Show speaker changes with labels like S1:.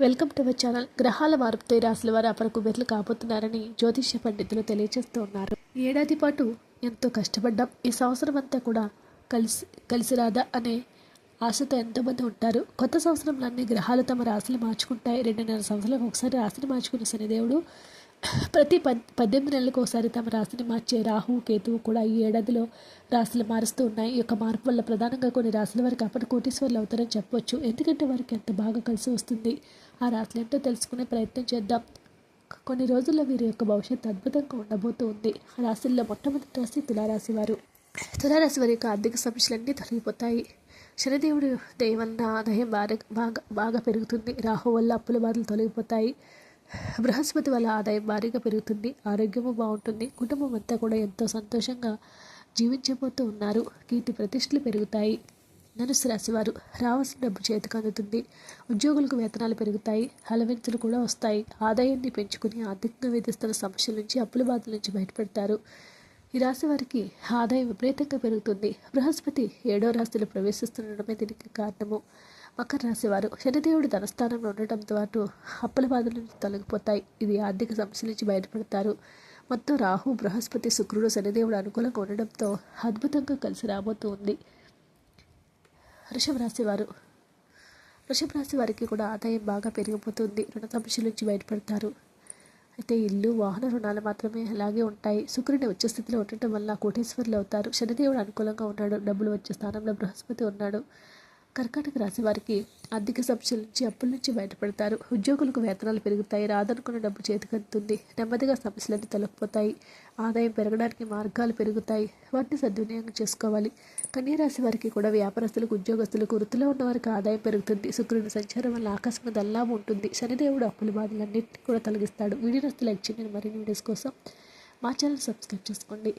S1: Welcome to my channel. గ్రహాల మార్పుతో ఈ రాశుల వారు అపరకు బెర్లు కాబోతున్నారని జ్యోతిష్య పండితులు తెలియజేస్తూ ఉన్నారు. ఏడాది పాటు ఎంతో కష్టపడ్డాం. ఈ సంవత్సరం అంతా కూడా కలిసి కలిసి రాదా అనే ఆశతో ఎంతోమంది ఉంటారు. కొత్త సంవత్సరంలో అన్ని గ్రహాలు తమ రాశులు మార్చుకుంటాయి. రెండున్నర సంవత్సరాలకు ఒకసారి రాశిని మార్చుకున్న శనిదేవుడు ప్రతి పద్ పద్దెనిమిది నెలలకు ఒకసారి తమ రాశిని మార్చే రాహు కేతువు కూడా ఈ ఏడాదిలో రాశులు మారుస్తూ ఉన్నాయి. ఈ యొక్క మార్పు వల్ల ప్రధానంగా కొన్ని రాశుల వారికి అప్పటి కోటీశ్వర్లు అవుతారని చెప్పొచ్చు. ఎందుకంటే వారికి ఎంత బాగా కలిసి వస్తుంది. ఆ రాశులు ఏంటో తెలుసుకునే ప్రయత్నం చేద్దాం. కొన్ని రోజుల్లో వీరి యొక్క భవిష్యత్తు అద్భుతంగా ఉండబోతూ ఉంది ఆ రాశుల్లో మొట్టమొదటి రాశి తులారాశి వారు. తులారాశి వారి యొక్క ఆర్థిక సమస్యలన్నీ తొలగిపోతాయి. శనిదేవుడు దయ ఆదాయం బాగా బాగా బాగా పెరుగుతుంది. రాహు వల్ల అప్పుల బాధలు తొలగిపోతాయి. బృహస్పతి వల్ల ఆదాయం భారీగా పెరుగుతుంది ఆరోగ్యము బాగుంటుంది కుటుంబం అంతా కూడా ఎంతో సంతోషంగా జీవించబోతూ ఉన్నారు. కీర్తి ప్రతిష్టలు పెరుగుతాయి. ధనుసు రాశివారు రావాల్సిన డబ్బు చేతికి అందుతుంది. ఉద్యోగులకు వేతనాలు పెరుగుతాయి అలవెన్సులు కూడా వస్తాయి. ఆదాయాన్ని పెంచుకుని ఆర్థికంగా వేధిస్తున్న సమస్యల నుంచి అప్పుల బాధల నుంచి బయటపడతారు. ఈ రాశి వారికి ఆదాయం విపరీతంగా పెరుగుతుంది. బృహస్పతి ఏడో రాశిలో ప్రవేశిస్తుండడమే దీనికి కారణము. మకర రాశి వారు శనిదేవుడు ధనస్థానంలో ఉండటంతో పాటు అప్పుల బాధల నుంచి తొలగిపోతాయి. ఇది ఆర్థిక సమస్యల నుంచి బయటపడతారు. మొత్తం రాహు బృహస్పతి శుక్రుడు శనిదేవుడు అనుకూలంగా ఉండడంతో అద్భుతంగా కలిసి రాబోతూ ఉంది వృషభ రాశి వారు వృషభ రాశి వారికి కూడా ఆదాయం బాగా పెరిగిపోతుంది. రుణ సమస్యల నుంచి బయటపడతారు. అయితే ఇల్లు వాహన రుణాలు మాత్రమే అలాగే ఉంటాయి. శుక్రుని వచ్చే స్థితిలో ఉండటం వల్ల కోటేశ్వరులు అవుతారు. శనిదేవుడు అనుకూలంగా ఉన్నాడు. డబ్బులు వచ్చే స్థానంలో బృహస్పతి ఉన్నాడు. కర్కాటక రాశి వారికి ఆర్థిక సమస్యల నుంచి అప్పుల నుంచి బయటపడతారు. ఉద్యోగులకు వేతనాలు పెరుగుతాయి. రాదనుకున్న డబ్బు చేతికందుతుంది నెమ్మదిగా సమస్యలన్నీ తొలగిపోతాయి. ఆదాయం పెరగడానికి మార్గాలు పెరుగుతాయి. వాటిని సద్వినియోగం చేసుకోవాలి. కన్యరాశి వారికి కూడా వ్యాపారస్తులకు ఉద్యోగస్తులకు వృత్తిలో ఉన్న వారికి ఆదాయం పెరుగుతుంది. శుక్రుని సంచారం వల్ల ఆకస్మిక దల్లాభం ఉంటుంది. శనిదేవుడు అప్పుల బాధలన్నింటినీ కూడా తొలగిస్తాడు. వీడియో లైక్ చేయండి. మరిన్ని వీడియోస్ కోసం మా ఛానల్ సబ్స్క్రైబ్ చేసుకోండి.